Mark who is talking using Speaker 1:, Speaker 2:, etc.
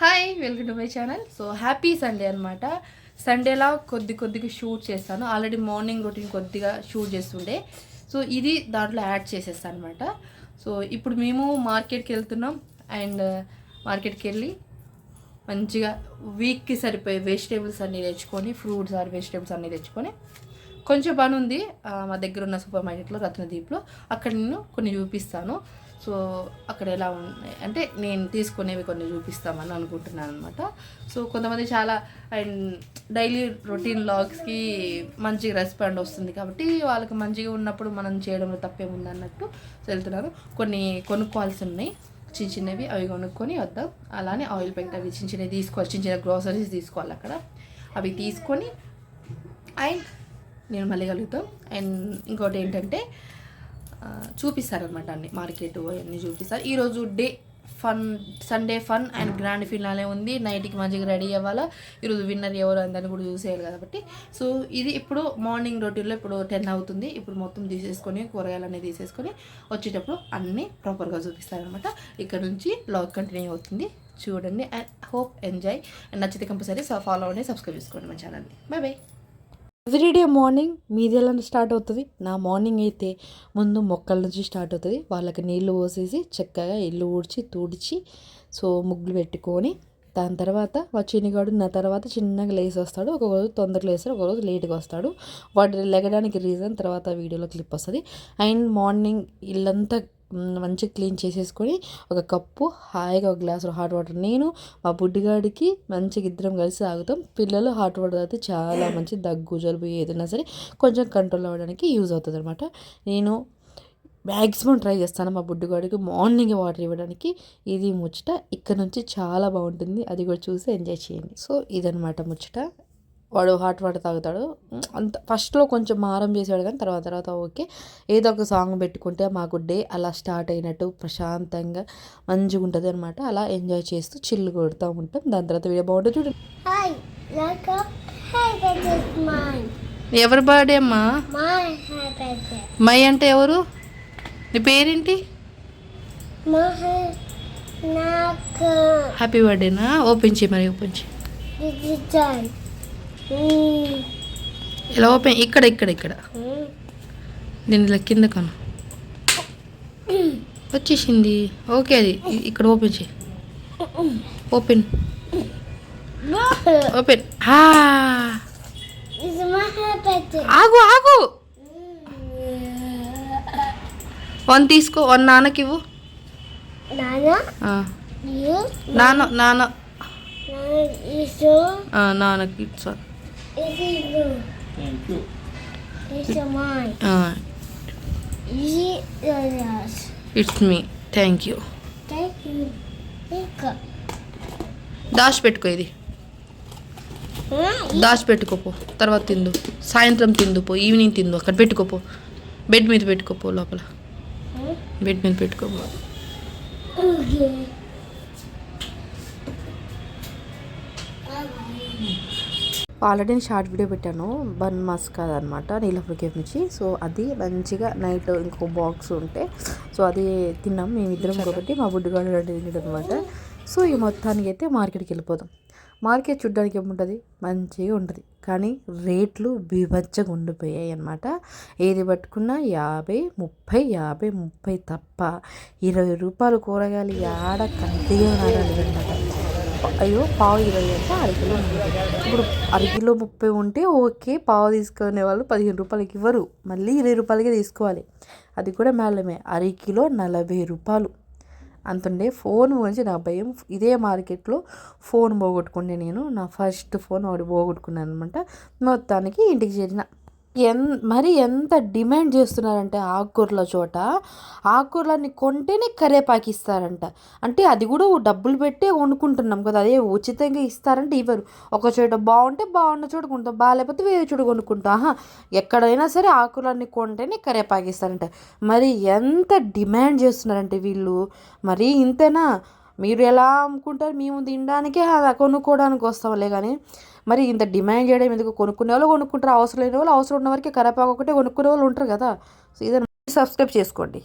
Speaker 1: Hi welcome to my channel so happy Sunday అనమాట సండేలా కొద్ది కొద్దిగా షూట్ చేస్తాను. ఆల్రెడీ మార్నింగ్ రొటీన్ కొద్దిగా షూట్ చేస్తుండే. సో ఇది దాంట్లో యాడ్ చేసేస్తాను అనమాట సో ఇప్పుడు మేము మార్కెట్కి వెళ్తున్నాం. అండ్ మార్కెట్కి uh, వెళ్ళి మంచిగా వీక్కి సరిపోయే వెజిటేబుల్స్ అన్నీ తెచ్చుకొని ఫ్రూట్స్ ఆర్ వెజిటేబుల్స్ అన్నీ తెచ్చుకొని కొంచెం పని ఉంది. మా దగ్గర ఉన్న సూపర్ మార్కెట్లో రత్నదీప్లో. అక్కడ నేను కొన్ని చూపిస్తాను. సో అక్కడ ఎలా ఉన్నాయి? అంటే నేను తీసుకునేవి కొన్ని చూపిస్తామని అనుకుంటున్నాను అనమాట సో కొంతమంది చాలా అండ్ డైలీ రొటీన్ లాగ్స్కి మంచిగా రెస్పాండ్ వస్తుంది కాబట్టి వాళ్ళకి మంచిగా ఉన్నప్పుడు మనం చేయడంలో తప్పేముంది అన్నట్టు వెళ్తున్నారు. కొన్ని కొనుక్కోవాల్సి ఉన్నాయి. చిన్న చిన్నవి అవి కొనుక్కొని వద్దాం. అలానే ఆయిల్ ప్యాకెట్ అవి చిన్న చిన్నవి తీసుకోవాలి. చిన్న చిన్న గ్రోసరీస్ తీసుకోవాలి అక్కడ. అవి తీసుకొని అండ్ నేను మళ్ళీ కలుగుతాం. అండ్ ఇంకోటి ఏంటంటే చూపిస్తారనమాట అన్ని. మార్కెట్ అవన్నీ చూపిస్తారు. ఈరోజు day fun Sunday fun and grand finale ఉంది. నైట్కి మంచిగా రెడీ అవ్వాలా? ఈరోజు విన్నర్ ఎవరు అందని కూడా చూసేయాలి కాబట్టి. సో ఇది ఇప్పుడు మార్నింగ్ రొటీన్లో ఇప్పుడు టెన్ అవుతుంది. ఇప్పుడు మొత్తం తీసేసుకొని కూరగాయలన్నీ తీసేసుకొని వచ్చేటప్పుడు అన్నీ ప్రాపర్గా చూపిస్తారనమాట ఇక్కడ నుంచి బ్లాగ్ కంటిన్యూ అవుతుంది. చూడండి. అండ్ హోప్ ఎంజాయ్ అండ్ నచ్చితే కంపల్సరీ ఫాలో అవ్వండి సబ్స్క్రైబ్ చేసుకోండి మా ఛానల్ని బాయ్ బాయ్ ఎవ్రీడే మార్నింగ్ మీది ఎలా స్టార్ట్ అవుతుంది. నా మార్నింగ్ అయితే ముందు మొక్కల నుంచి స్టార్ట్ అవుతుంది. వాళ్ళకి నీళ్ళు పోసేసి చక్కగా ఇల్లు ఊడ్చి తుడిచి సో ముగ్గులు పెట్టుకొని దాని తర్వాత మా చిన్నగాడు నా తర్వాత చిన్నగా లేసి వస్తాడు. ఒక రోజు తొందరగా లేస్తాడు ఒక రోజు లేట్గా వస్తాడు. వాడు లెగడానికి రీజన్ తర్వాత వీడియోలో క్లిప్ వస్తుంది. అండ్ మార్నింగ్ ఇల్లంతా మంచిగా క్లీన్ చేసేసుకొని ఒక కప్పు హాయిగా ఒక గ్లాసు హాట్ వాటర్. నేను మా బుడ్డిగాడికి మంచిగా ఇద్దరం కలిసి తాగుతాం. పిల్లలు హాట్ వాటర్ తాగితే చాలా మంచి దగ్గు జలుబు ఏదైనా సరే కొంచెం కంట్రోల్ అవ్వడానికి యూజ్ అవుతుంది అనమాట నేను మ్యాక్సిమం ట్రై చేస్తాను మా బుడ్డిగాడికి మార్నింగ్ వాటర్ ఇవ్వడానికి. ఇది ముచ్చట ఇక్కడ నుంచి చాలా బాగుంటుంది. అది కూడా చూసి ఎంజాయ్ చేయండి. సో ఇదనమాట ముచ్చట. వాడు హాట్ వాటర్ తాగుతాడు. అంత ఫస్ట్లో కొంచెం మారం చేసాడు కానీ తర్వాత తర్వాత ఓకే. ఏదో ఒక సాంగ్ పెట్టుకుంటే మాకు డే అలా స్టార్ట్ అయినట్టు ప్రశాంతంగా మంచిగా ఉంటుంది అనమాట అలా ఎంజాయ్ చేస్తూ చిల్లు కొడుతూ ఉంటాం. దాని తర్వాత వీడియో బాగుంటుంది చూడండి. ఎవరి బర్త్డే అమ్మా. మై అంటే ఎవరు? నీ పేరేంటి. హ్యాపీ బర్త్డేనా ఓపెన్ చేయి మరి ఓపెన్ చేయి. ఇలా ఓపెన్ ఇక్కడ ఇక్కడ ఇక్కడ
Speaker 2: Hmm.
Speaker 1: నేను ఇలా కింద కను వచ్చేసింది ఓకే అది ఇక్కడ ఓపెన్ చేయి ఓపెన్ ఓపెన్. ఆగు ఆగు వన్ తీసుకో వన్ నాన్నకి ఇవ్వు. నాన్న నాన్న నాన్నకి sir
Speaker 2: This is you. Thank you. This is mine. You see yours.
Speaker 1: It's me thank you
Speaker 2: Thank you. Pick up.
Speaker 1: దాచి పెట్టుకో ఇది
Speaker 2: Hmm?
Speaker 1: దాచి పెట్టుకోపో తర్వాత తిందు సాయంత్రం తిందుపో ఈవినింగ్ తిందు అక్కడ పెట్టుకోపో బెడ్ మీద పెట్టుకోపో లోపల? బెడ్ మీద పెట్టుకోపో
Speaker 2: Okay.
Speaker 1: ఆల్రెడీ నేను షార్ట్ వీడియో పెట్టాను. బన్ మస్కాద్ అనమాట నీలఫర్ కేఫ్ నుంచి సో అది మంచిగా నైట్ ఇంకో బాక్స్ ఉంటే సో అది తిన్నాం మేమిద్దరం కాబట్టి మా బుడ్డుగాడు రెండు తినడం అనమాట సో ఈ మొత్తానికి అయితే మార్కెట్కి వెళ్ళిపోదాం. మార్కెట్ చూడ్డానికి ఏముంటుంది? మంచిగా ఉంటుంది. కానీ రేట్లు బీభత్సంగా ఉండిపోయాయి అనమాట ఏది పట్టుకున్నా యాభై ముప్పై యాభై ముప్పై తప్ప. ఇరవై రూపాయలు కూరగాయలు ఆడ కంటిగా అయ్యో పావు ఇరవై అంటే అరకిలో ముప్పై ఇప్పుడు అరకిలో ముప్పై ఉంటే ఓకే పావు తీసుకునే వాళ్ళు పదిహేను రూపాయలకి ఇవ్వరు. మళ్ళీ ఇరవై రూపాయలకే తీసుకోవాలి. అది కూడా మేళమే. అరకిలో నలభై రూపాయలు. అంతుండే ఫోన్ గురించి నా భయం. ఇదే మార్కెట్లో ఫోన్ పోగొట్టుకుంటే నేను నా ఫస్ట్ ఫోన్ వాడు పోగొట్టుకున్నాను అనమాట మొత్తానికి ఇంటికి చేరిన. ఎన్ మరి ఎంత డిమాండ్ చేస్తున్నారంటే ఆకుకూరల చోట? ఆకుకూరలన్నీ కొంటేనే కరేపాకి ఇస్తారంట. అంటే అది కూడా డబ్బులు పెట్టే వండుకుంటున్నాం కదా అదే ఉచితంగా ఇస్తారంటే ఇవ్వరు. ఒక చోట బాగుంటే బాగున్న చోట కొంటాం బాగాలేకపోతే వేరే చోట కొనుక్కుంటాం. ఆహా ఎక్కడైనా సరే ఆకుకూరలని కొంటేనే కరేపాకి ఇస్తారంట. మరి ఎంత డిమాండ్ చేస్తున్నారంటే వీళ్ళు? మరి ఇంతేనా? మీరు ఎలా అమ్ముకుంటారు? మేము తినడానికే అలా కొనుక్కోవడానికి వస్తాంలే కానీ మరి ఇంత డిమాండ్ చేయడం ఎందుకు? కొనుక్కునే వాళ్ళు కొనుక్కుంటారు. అవసరం లేని వాళ్ళు అవసరం ఉన్న వరకే కరేపాకు ఒకటే కొనుక్కునే వాళ్ళు ఉంటారు కదా. సో ఇదే సబ్స్క్రైబ్ చేసుకోండి.